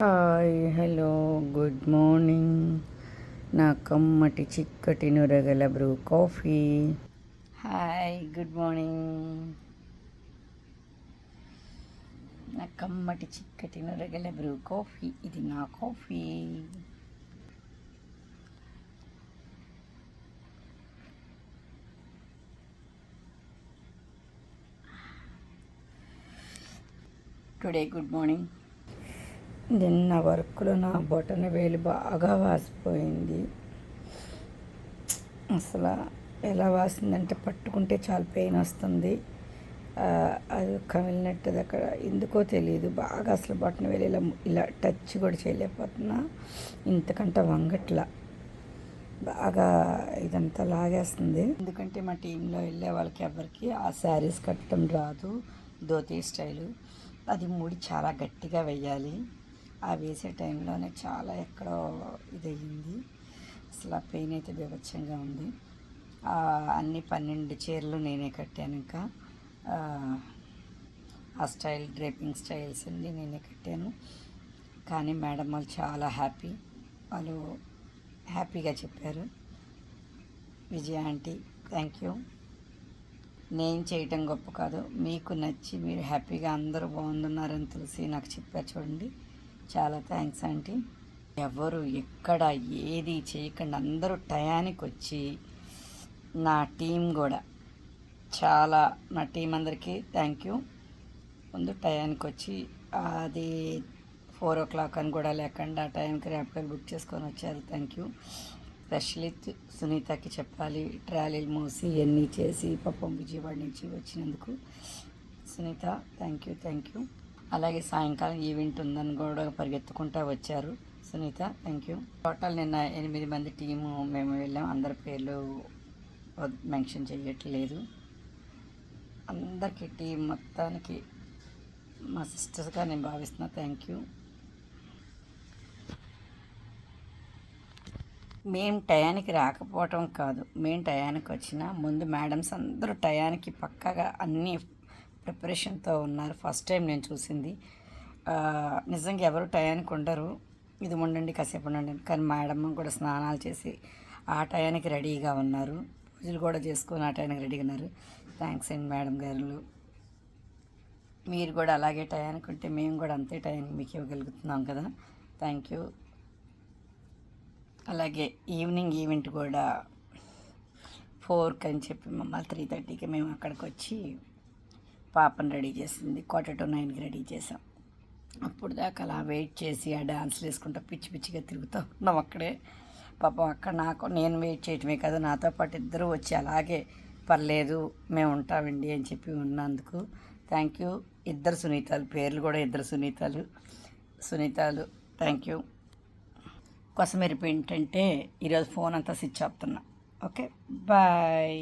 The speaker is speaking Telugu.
ಹಾಯ್ ಹಲೋ ಗುಡ್ ಮಾರ್ನಿಂಗ್ ನಾ ಕಮ್ಮಟಿ ಚಿಕ್ಕಟಿ ನುರಗಲಬ್ರು ಕಾಫಿ ಹಾಯ್ ಗುಡ್ ಮಾರ್ನಿಂಗ್ ನಾ ಕಮ್ಮಟಿ ಚಿಕ್ಕಟಿ ನುರಗಲಬ್ರು ಕಾಫಿ ಇದು ನಾ ಕಾಫಿ today good morning నిన్న వర్క్లో నా బొటన వేలు బాగా వాసిపోయింది. అసలు ఎలా వాసిందంటే పట్టుకుంటే చాలా పెయిన్ వస్తుంది. అది కమిలినట్టు అక్కడ ఎందుకో తెలియదు బాగా అసలు బొటన వేలు ఇలా ఇలా టచ్ కూడా చేయలేకపోతున్నా. ఇంతకంటే వంగట్ల. బాగా ఇదంతా లాగేస్తుంది. ఎందుకంటే మా టీంలో వెళ్ళే వాళ్ళకి ఎవరికి ఆ శారీస్ కట్టడం రాదు. ధోతీ స్టైలు. అది ముడి చాలా గట్టిగా వేయాలి ఆ వేసే టైంలోనే చాలా ఎక్కడో ఇదయ్యింది. అసలు ఆ పెయిన్ అయితే బీభత్సంగా ఉంది. అన్ని పన్నెండు చీరలు నేనే కట్టాను ఇంకా. ఆ, స్టైల్ డ్రేపింగ్ స్టైల్స్ అన్నీ నేనే కట్టాను. కానీ మేడం వాళ్ళు చాలా హ్యాపీ. వాళ్ళు హ్యాపీగా చెప్పారు. Vijaya aunty thank you. నేను చేయటం గొప్ప కాదు. మీకు నచ్చి మీరు హ్యాపీగా అందరూ బాగున్నారని తెలిసి నాకు చెప్పారు చూడండి. చాలా థ్యాంక్స్ ఆంటీ. ఎవరు ఎక్కడ ఏది చేయకుండా అందరూ టయానికి వచ్చి నా టీం కూడా చాలా నా టీం అందరికీ థ్యాంక్ యూ. ముందు టయానికి వచ్చి అది ఫోర్ ఓ క్లాక్ అని కూడా లేకుండా ఆ టైంకి ర్యాపిడోలు బుక్ చేసుకొని వచ్చారు. Thank you. స్పెషలీ సునీతకి చెప్పాలి ట్రాలీలు మూసి ఇవన్నీ చేసి పాపం విజయవాడ నుంచి వచ్చినందుకు. Sunitha thank you thank you. అలాగే సాయంకాలం ఈవెంట్ ఉందని కూడా పరిగెత్తుకుంటా వచ్చారు. సునీత థ్యాంక్ యూ టోటల్ నిన్న ఎనిమిది మంది టీము మేము వెళ్ళాం. అందరి పేర్లు మెన్షన్ చేయట్లేదు. అందరికీ టీం మొత్తానికి మా సిస్టర్స్గా నేను భావిస్తున్నా. థ్యాంక్ యూ మేము టయానికి రాకపోవటం కాదు. మేము టయానికి వచ్చినా ముందు మేడమ్స్ అందరూ టయానికి పక్కగా అన్నీ ప్రిపరేషన్తో ఉన్నారు. ఫస్ట్ టైం నేను చూసింది. నిజంగా ఎవరు టయానికి ఉండరు. ఇది ఉండండి కాసేపు ఉండండి కానీ మేడం కూడా స్నానాలు చేసి ఆ టయానికి రెడీగా ఉన్నారు. పూజలు కూడా చేసుకొని ఆ టయానికి రెడీగా ఉన్నారు. థ్యాంక్స్ అండి మేడం గారు. మీరు కూడా అలాగే టయానికి ఉంటే మేము కూడా అంతే టయానికి మీకు ఇవ్వగలుగుతున్నాం కదా. థ్యాంక్ యూ అలాగే ఈవినింగ్ ఈవెంట్ కూడా ఫోర్కి అని చెప్పి మమ్మల్ని త్రీ థర్టీకి మేము అక్కడికి వచ్చి పాపను రెడీ చేసింది. క్వార్టర్ టు నైన్కి రెడీ చేసాం అప్పుడు దాకా అలా వెయిట్ చేసి ఆ డాన్స్లు వేసుకుంటూ పిచ్చి పిచ్చిగా తిరుగుతూ ఉన్నాం అక్కడే. పాపం అక్కడ నాకు నేను వెయిట్ చేయటమే కదా నాతో పాటు ఇద్దరు వచ్చి అలాగే పర్లేదు మేము ఉంటామండి అని చెప్పి ఉన్నందుకు థ్యాంక్ యూ ఇద్దరు సునీతాలు పేర్లు కూడా ఇద్దరు సునీతాలు. సునీతాలు థ్యాంక్ యూ కొసమెరుపు ఏంటంటే ఈరోజు ఫోన్ అంతా స్విచ్ ఆపుతున్నా ఓకే బాయ్.